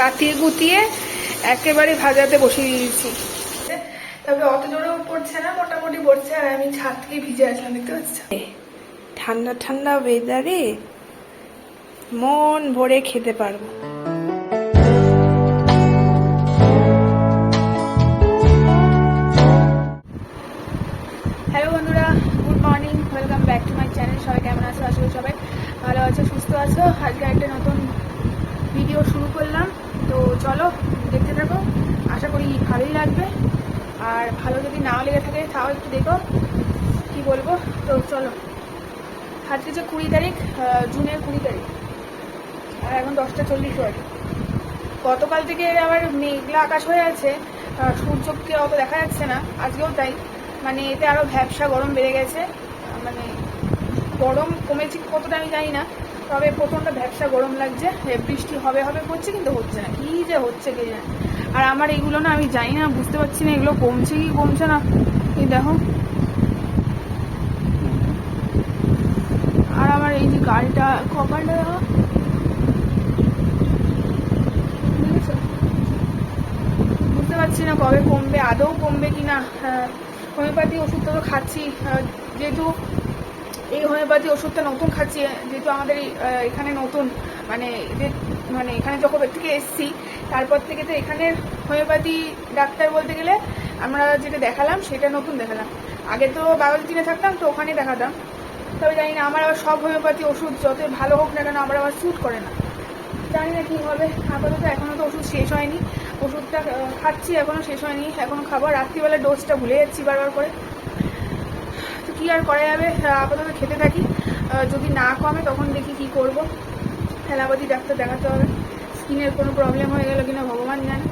গাতিয়ে গুতিয়ে একেবারে ভাজাতে বসিয়ে দিয়েছি। তবে অত জোরেও পড়ছে না, মোটামুটি পড়ছে, আর আমি ছাদ থেকে ভিজে আসলাম, দেখতে পাচ্ছ? ঠান্ডা ঠান্ডা ওয়েদারে মন ভরে খেতে পারব। হ্যালো বন্ধুরা good morning welcome back to my channel সবাই কেমন আছো? আসলে সবাই ভালো আছো, সুস্থ আছো। আজকে একটা নতুন ভিডিও শুরু করলাম। তো চলো, দেখতে থাকো। আশা করি ভালোই লাগবে। আর ভালো যদি নাও লেগে থাকে, তাও একটু দেখো। কি বলব? তো চলো। আজকে যে কুড়ি তারিখ জুনের কুড়ি তারিখ। আর এখন দশটা চল্লিশ বাজে গতকাল থেকে আবার মেঘলা আকাশ হয়ে আছে। সূর্যকে অত দেখা যাচ্ছে না। আজকেও তাই। মানে এতে আরও ভ্যাবসা গরম বেড়ে গেছে। মানে গরম কমেছে কতটা আমি জানি না। তবে প্রচণ্ড ভ্যাবসা গরম লাগছে। এ, বৃষ্টি হবে হবে করছে কিন্তু হচ্ছে না। কি যে হচ্ছে কে জানে। আর আমার এইগুলো না আমি জানি না বুঝতে পারছি না এগুলো কমছে কি কমছে না। এই দেখো। আর আমার এই যে গাড়িটা কপালটা দেখো। বুঝতে পারছি না কবে কমবে আদৌ কমবে কি না হোমিওপ্যাথি ওষুধটা তো খাচ্ছি। যেহেতু এই হোমিওপ্যাথি ওষুধটা নতুন খাচ্ছি, যেহেতু আমাদের এখানে নতুন মানে এদের মানে এখানে যখন থেকে এসছি, তারপর থেকে তো এখানের হোমিওপ্যাথি ডাক্তার বলতে গেলে আমরা যেটা দেখালাম, সেটা নতুন দেখালাম। আগে তো বাগালচিনে থাকতাম, তো ওখানেই দেখাতাম। তবে জানি না, আমার আবার সব হোমিওপ্যাথি ওষুধ যতই ভালো হোক না কেন, আমার আবার স্যুট করে না। জানি না কী হবে, আপাতত এখনও তো ওষুধ শেষ হয়নি। ওষুধটা খাচ্ছি এখনও শেষ হয়নি। এখনও খাব। আর রাত্রিবেলা ডোজটা ভুলে যাচ্ছি বারবার করে। কী আর করা যাবে। আপাতত খেতে থাকি। যদি না কমে, তখন দেখি কি করব। অ্যালোপ্যাথি ডাক্তার দেখাতে হবে। স্কিনের কোনো প্রবলেম হয়ে গেল কিনা, ভগবান জানে।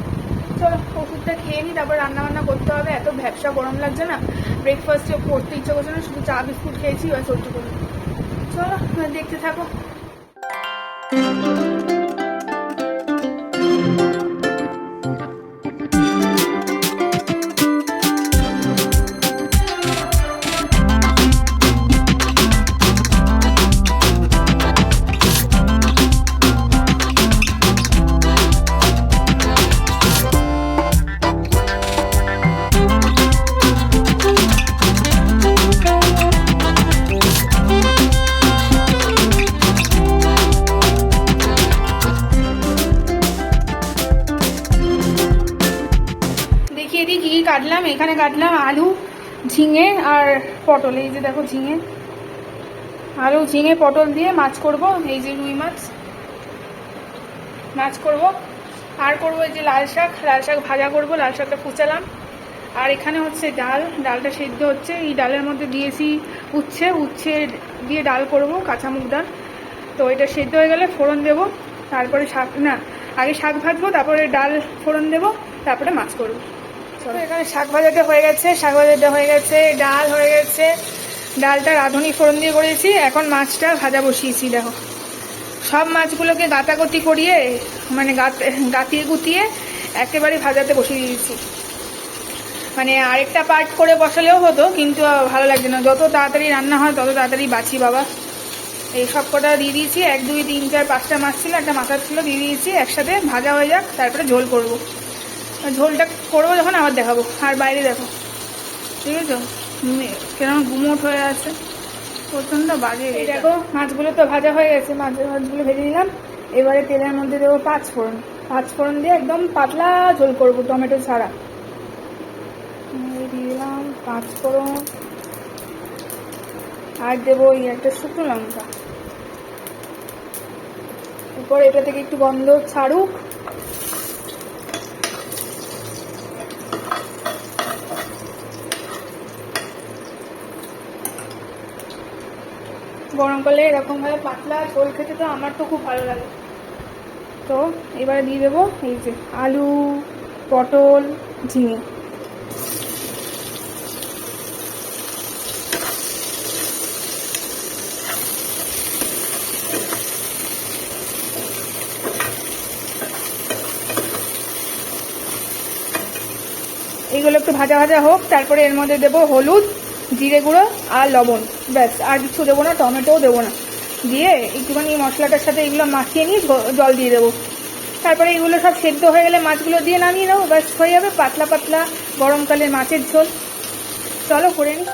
চলো, ওষুধটা খেয়ে নিই তারপর রান্না বান্না করতে হবে। এত ব্যবসা গরম লাগছে না। ব্রেকফাস্টে করতে ইচ্ছা করছে না, শুধু চা, বিস্কুট খেয়েছি বা সহ্য করি চলো, দেখতে থাকো। কাটলাম, এখানে কাটলাম আলু, ঝিঙে আর পটল। এই যে দেখো ঝিঙে। আলু, ঝিঙে, পটল দিয়ে মাছ করব, এই যে রুই মাছ। মাছ করব। আর করব এই যে লাল শাক লাল শাক ভাজা করব, লাল শাকটা কুচালাম। আর এখানে হচ্ছে ডাল, ডালটা সেদ্ধ হচ্ছে। এই ডালের মধ্যে দিয়েছি উচ্ছে উচ্ছে দিয়ে ডাল করব কাঁচা মুগ ডাল। তো এটা সেদ্ধ হয়ে গেলে ফোড়ন দেব, তারপরে শাক, না, আগে শাক ভাজবো, তারপরে ডাল ফোড়ন দেব, তারপরে মাছ করব। চলো, এখানে শাক ভাজাটা হয়ে গেছে, শাক ভাজাটা হয়ে গেছে, ডাল হয়ে গেছে। ডালটা রাঁধুনি ফোড়ন দিয়ে করেছি, এখন মাছটা ভাজা বসিয়েছি, দেখো। সব মাছগুলোকে গাতাগতি করিয়ে মানে গাত- গাতিয়ে গুতিয়ে একেবারে ভাজাতে বসিয়ে দিয়েছি। মানে আরেকটা পার্ট করে বসালেও হতো, কিন্তু ভালো লাগছে না। যত তাড়াতাড়ি রান্না হয়, তত তাড়াতাড়ি বাঁচি বাবা। এই সব কটা দিয়ে দিয়েছি, এক, দুই, তিন, চার, পাঁচটা মাছ ছিল, একটা মাথা ছিল, দিয়ে দিয়েছি, একসাথে ভাজা হয়ে যাক, তারপরে ঝোল করব। ঝোলটা করব যখন আবার দেখাবো। আর বাইরে দেখো। ঠিক আছে কেরম গুমোট হয়ে আছে। প্রচণ্ড বাজে এই দেখো মাছগুলো তো ভাজা হয়ে গেছে। মাছের মাছগুলো ভেজে নিলাম। এবারে তেলের মধ্যে দেবো পাঁচ ফোড়ন পাঁচ ফোড়ন দিয়ে একদম পাতলা ঝোল করব টমেটো ছাড়া। দিলাম পাঁচ ফোড়ন আর দেবো এই একটা শুকনো লঙ্কা। এরপর এটা থেকে একটু গন্ধ ছাড়ুক। গরমকালে এরকমভাবে পাতলা ঝোল খেতে তো আমার তো খুব ভালো লাগে। তো এবারে দিয়ে দেবো এই যে আলু, পটল, ঝিঙে। এইগুলো একটু ভাজা ভাজা হোক, তারপরে এর মধ্যে দেবো হলুদ। জিরে গুঁড়ো আর লবণ, ব্যাস, আর কিছু দেবো না, টমেটোও দেবো না। দিয়ে একটুখানি মশলাটার সাথে এগুলো মাখিয়ে নিয়ে জল দিয়ে দেবো। তারপরে এগুলো সব সেদ্ধ হয়ে গেলে মাছগুলো দিয়ে নামিয়ে দেবো, ব্যাস, হয়ে যাবে পাতলা পাতলা গরমকালের মাছের ঝোল। চলো করে নিই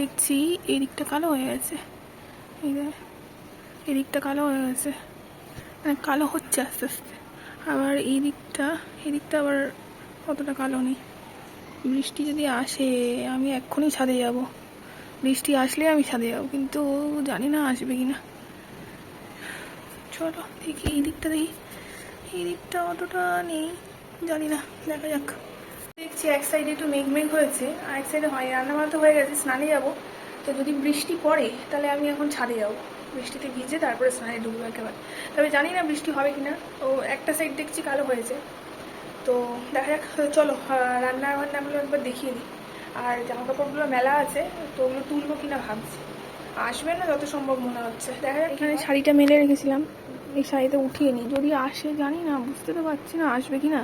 দেখছি এই দিকটা কালো হয়ে গেছে। এই দিকটা কালো হয়ে গেছে। মানে কালো হচ্ছে আস্তে আস্তে। আবার এই দিকটা এই দিকটা আবার অতটা কালো নেই। বৃষ্টি যদি আসে, আমি এক্ষুনি ছাদে যাব। বৃষ্টি আসলে আমি ছাদে যাব, কিন্তু জানি না আসবে কি না চলো, দেখি এই দিকটা দেখি। এই দিকটা অতটা নেই, জানি না, দেখা যাক। দেখছি এক সাইডে একটু মেঘ মেঘ হয়েছে আর এক সাইডে হয় রান্না বান্না তো হয়ে গেছে স্নানে যাব। তো যদি বৃষ্টি পড়ে তাহলে আমি এখন ছাদে যাব। বৃষ্টিতে ভিজে তারপরে স্নানে ঢুকবো একেবারে। তবে জানি না বৃষ্টি হবে কিনা। ও একটা সাইড দেখছি কালো হয়েছে। তো দেখা যাক চলো রান্না বান্নাগুলো একবার দেখিয়ে দিই। আর জামা কাপড়গুলো মেলা আছে তো ওগুলো তুলবো কিনা ভাবছি। আসবে না যত সম্ভব মনে হচ্ছে। দেখা যাক এখানে শাড়িটা মেলে রেখেছিলাম এই শাড়িতে উঠিয়ে নিই যদি আসে জানি না বুঝতে তো পারছি না আসবে কি না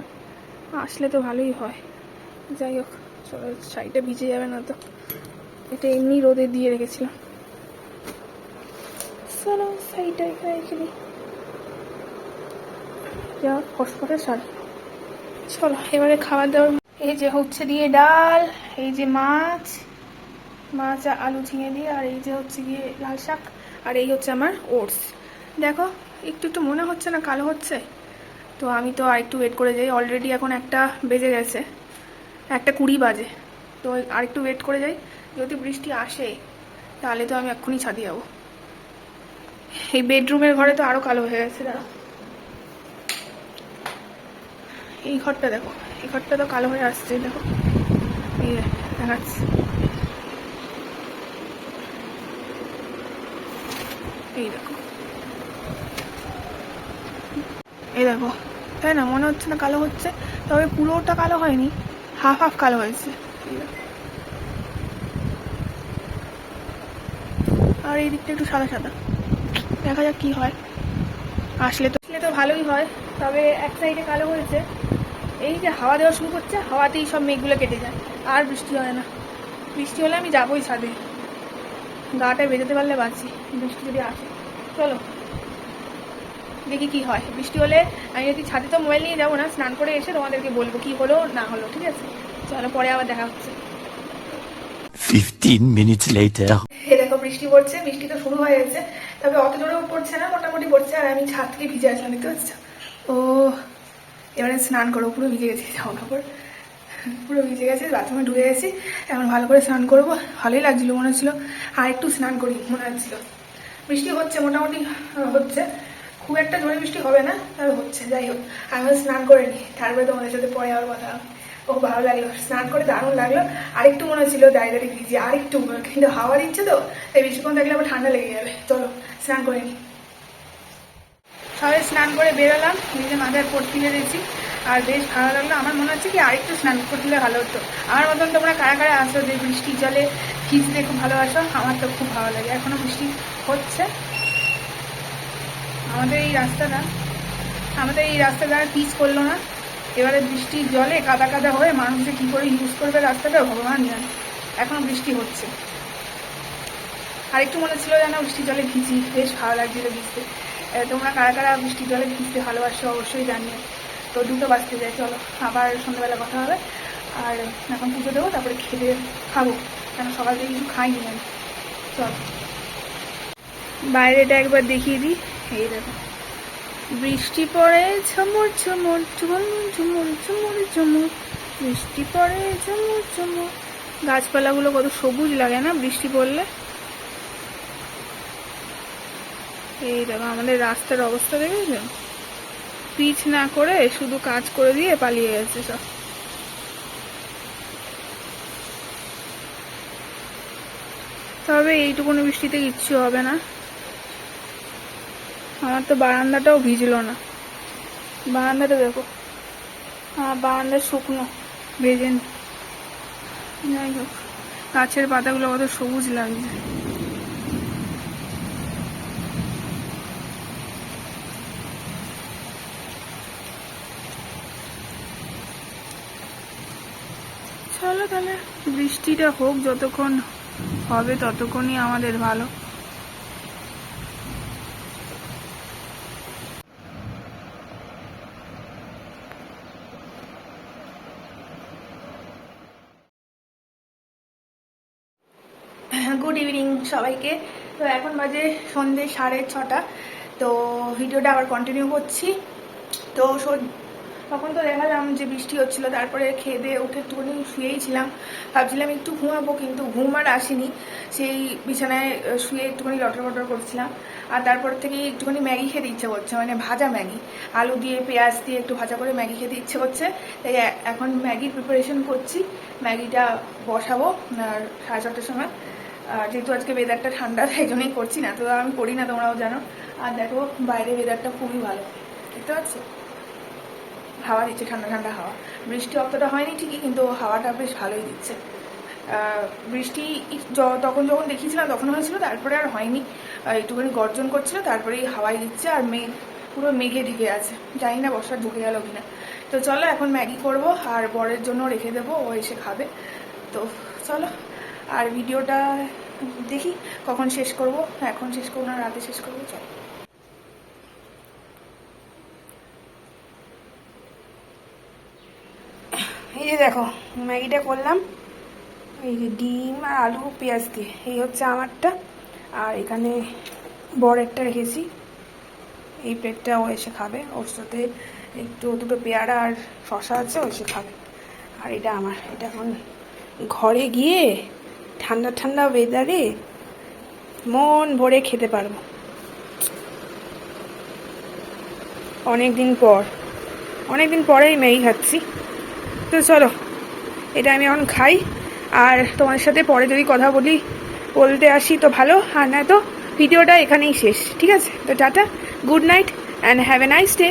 আসলে তো ভালোই হয়। যাই হোক চলো শাড়িটা ভিজে যাবে না তো। এটা এমনি রোদে দিয়ে রেখেছিলাম। চলো, শাড়িটা এখানে রেখে দিই। যা ফসফসের শাড়ি। চলো, এবারে খাবার দাবার। এই যে হচ্ছে দিয়ে ডাল, এই যে মাছ মাছ আলু ঝিঙে দিয়ে, আর এই যে হচ্ছে গিয়ে লাল শাক, আর এই হচ্ছে আমার ওটস। দেখো, একটু একটু মনে হচ্ছে না, কালো হচ্ছে? তো আমি তো আর একটু ওয়েট করে যাই অলরেডি এখন একটা বেজে গেছে। একটা কুড়ি বাজে। তো আর একটু ওয়েট করে যাই। যদি বৃষ্টি আসে, তাহলে তো আমি এক্ষুনি ছাদে যাব। এই বেডরুমের ঘরে তো আরও কালো হয়ে গেছে দাঁড়া এই ঘরটা দেখো, এই ঘরটা তো কালো হয়ে আসছে, দেখো। দেখাচ্ছি। এই দেখো। এই দেখো, তাই না? মনে হচ্ছে না কালো হচ্ছে, তবে পুরোটা কালো হয়নি। হাফ হাফ কালো হয়েছে। আর এই দিকটা একটু সাদা সাদা। দেখা যাক কি হয়। আসলে তো আসলে তো ভালোই হয়, তবে এক সাইডে কালো হয়েছে। এই যে হাওয়া দেওয়া শুরু করছে, হাওয়াতেই সব মেঘগুলো কেটে যায়, আর বৃষ্টি হয় না। বৃষ্টি হলে আমি যাবোই ছাদে। গাটা বেরোতে পারলে বাঁচি, বৃষ্টি যদি আসে। চলো। দেখি কি হয়। বৃষ্টি হলে আমি যদি ছাদে তো মোবাইল নিয়ে যাব না স্নান করে এসে তোমাদেরকে বলব কি হলো না হলো ঠিক আছে? চলো পরে আবার দেখা হচ্ছে। 15 minutes later. দেখো বৃষ্টি পড়ছে বৃষ্টি তো শুরু হয়ে গেছে। তবে অত জোরেও পড়ছে না মোটামুটি পড়ছে আর আমি ছাদ থেকে ভিজে আসলাম দেখতে পাচ্ছ? ও এবারে স্নান করব পুরো ভিজে গেছি জামা কাপড় পুরো ভিজে গেছে বাথরুমে ঢুকে গেছি। এখন ভালো করে স্নান করব ভালোই লাগছিল মনে হচ্ছিল। আর একটু স্নান করি মনে হচ্ছিল। বৃষ্টি হচ্ছে মোটামুটি হচ্ছে। খুব একটা জোরে বৃষ্টি হবে না তবে হচ্ছে, যাই হোক। আমি স্নান করে নিই, তারপরে তোমাদের সাথে পরে আবার কথা। ও ভালো লাগল, স্নান করে দারুণ লাগল। আরেকটু মনে হচ্ছিল, দাঁড়িয়ে দাঁড়িয়ে ভিজি, আরেকটু কিন্তু হাওয়া দিচ্ছে তো, তাই বেশিক্ষণ থাকলে আবার ঠান্ডা লেগে যাবে। চলো, স্নান করে নিই। সবাই স্নান করে বেরোলাম নিজে মাথায় পড়তে পেরেছি আর বেশ ভালো লাগল। আমার মনে হচ্ছে কি আরেকটু স্নান করলে ভালো হতো। আমার মতন তোমরা কারা কারা আসো যে বৃষ্টির জলে ভিজতে খুব ভালোবাসো? আমার তো খুব ভালো লাগে এখনও বৃষ্টি হচ্ছে। আমাদের এই রাস্তাটা, আমাদের এই রাস্তাটা পিচ করল না। এবারে বৃষ্টির জলে কাদা কাদা হয়ে মানুষ যে কী করে ইউজ করবে রাস্তাটা, ভগবান জানে। এখন বৃষ্টি হচ্ছে। আর একটু মনে ছিল যেন বৃষ্টির জলে ভিজি। বেশ ভালো লাগছিল ভিজতে। তোমরা কারা কারা বৃষ্টির জলে ভিজতে ভালোবাসো অবশ্যই জানিও। তো দুটো বাঁচতে যায়, চলো। আবার সন্ধ্যাবেলা কথা হবে। আর এখন পুজো দেবো, তারপরে খেতে খাব। কেন সকাল থেকে কিছু খাইনি আমি। চলো। বাইরেটা একবার দেখিয়ে দিই। বৃষ্টি পড়ে ঝমর ঝমর, ঝুমুর ঝুমুর ঝুমুর ঝুমুর, বৃষ্টি পড়ে ঝমর ঝমর। গাছপালাগুলো কত সবুজ লাগে না বৃষ্টি পড়লে? এই দেখো, আমাদের রাস্তার অবস্থা দেখেছেন? পিচ না করে শুধু কাজ করে দিয়ে পালিয়ে গেছে সব। তবে এইটুকুনি বৃষ্টিতে কিচ্ছু হবে না। আমার তো বারান্দাটাও ভিজলো না। বারান্দাটা দেখো। হ্যাঁ বারান্দা শুকনো ভেজে। যাই হোক, গাছের পাতাগুলো কত সবুজ লাগছে। চলো তাহলে বৃষ্টিটা হোক, যতক্ষণ হবে ততক্ষণই আমাদের ভালো। গুড ইভিনিং সবাইকে। তো এখন বাজে সন্ধে সাড়ে ছটা। তো ভিডিওটা আবার কন্টিনিউ করছি। তো তখন তো দেখালাম যে বৃষ্টি হচ্ছিল, তারপরে খেয়ে দিয়ে উঠে একটুখানি শুয়েই ছিলাম। ভাবছিলাম একটু ঘুমাবো, কিন্তু ঘুম আর আসেনি। সেই বিছানায় শুয়ে একটুখানি লটর বটর করছিলাম। আর তারপর থেকে একটুখানি ম্যাগি খেতে ইচ্ছে করছে মানে ভাজা ম্যাগি। আলু দিয়ে, পেঁয়াজ দিয়ে একটু ভাজা করে ম্যাগি খেতে ইচ্ছে করছে। তাই এখন ম্যাগির প্রিপারেশন করছি। ম্যাগিটা বসাবো সাড়ে ছটার সময়। যেহেতু আজকে ওয়েদারটা ঠান্ডা, তাই জন্যই করছি না। তো আমি করি না, তোমরাও জানো। আর দেখো, বাইরে ওয়েদারটা খুবই ভালো। দেখতে পাচ্ছ? হাওয়া দিচ্ছে, ঠান্ডা ঠান্ডা হাওয়া। বৃষ্টি অতটা হয়নি ঠিকই, কিন্তু হাওয়াটা বেশ ভালোই দিচ্ছে। বৃষ্টি তখন যখন দেখিয়েছিলাম, তখন হয়েছিল, তারপরে আর হয়নি। একটুখানি গর্জন করছিল, তারপরেই হাওয়াই দিচ্ছে, আর মেঘ, পুরো মেঘে ঢেকে আছে। জানি না বর্ষা ঢুকে গেল কিনা। তো চলো, এখন ম্যাগি করব, আর বরের জন্য রেখে দেবো, ও এসে খাবে। তো চলো। আর ভিডিওটা দেখি কখন শেষ করব। এখন শেষ করব না, রাতে শেষ করব, চলো। এই যে দেখো, ম্যাগিটা করলাম। এই যে ডিম আর আলু, পেঁয়াজ দিয়ে। এই হচ্ছে আমারটা। আর এখানে বড় একটা রেখেছি। এই প্লেটটা ও এসে খাবে। ওর সাথে একটু দুটো পেয়ারা আর শশা আছে, ও এসে খাবে। আর এটা আমার। এটা এখন ঘরে গিয়ে ঠান্ডা ঠান্ডা ওয়েদারে মন ভরে খেতে পারব। অনেক দিন পর অনেক দিন পরেই ম্যাগি খাচ্ছি। তো চলো, এটা আমি এখন খাই। আর তোমার সাথে পরে যদি কথা বলি, বলতে আসি তো ভালো, আর না তো ভিডিওটা এখানেই শেষ, ঠিক আছে? তো tata, good night and have a nice day